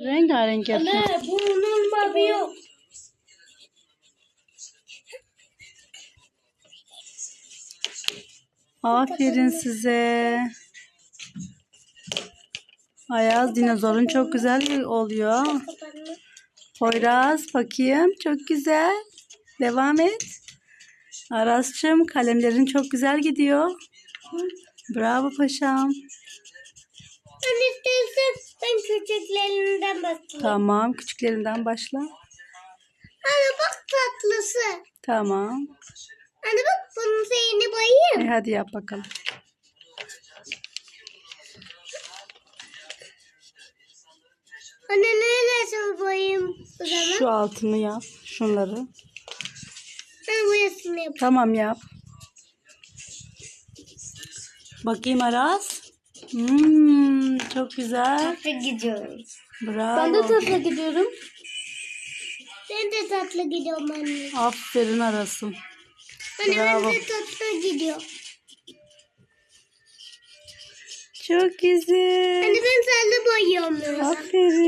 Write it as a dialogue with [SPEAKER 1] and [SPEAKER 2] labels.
[SPEAKER 1] Rengarenk yaptın.
[SPEAKER 2] Anne bunun mavi yok.
[SPEAKER 1] Aferin size. Ayaz dinozorun çok güzel oluyor. Poyraz bakayım çok güzel. Devam et. Aras'cığım kalemlerin çok güzel gidiyor. Bravo paşam.
[SPEAKER 2] Ben istersen küçüklerinden bakayım.
[SPEAKER 1] Tamam küçüklerinden başla.
[SPEAKER 2] Anne bak tatlısı.
[SPEAKER 1] Tamam.
[SPEAKER 2] Anne bak bunun şeyini bayayım.
[SPEAKER 1] E, hadi yap bakalım.
[SPEAKER 2] Anne neresini bayayım o zaman?
[SPEAKER 1] Şu altını yap. Şunları.
[SPEAKER 2] Ben burasını yapayım.
[SPEAKER 1] Tamam yap. Bakayım Aras. Hmm, çok güzel.
[SPEAKER 2] Tatlı gidiyorum.
[SPEAKER 1] Bravo.
[SPEAKER 2] tatlı gidiyorum. Ben de tatlı gidiyorum anne.
[SPEAKER 1] Aferin Aras'ım.
[SPEAKER 2] Anne
[SPEAKER 1] Bravo.
[SPEAKER 2] ben de tatlı gidiyorum.
[SPEAKER 1] Çok güzel.
[SPEAKER 2] Anne ben sarı boyuyorum.
[SPEAKER 1] Aferin.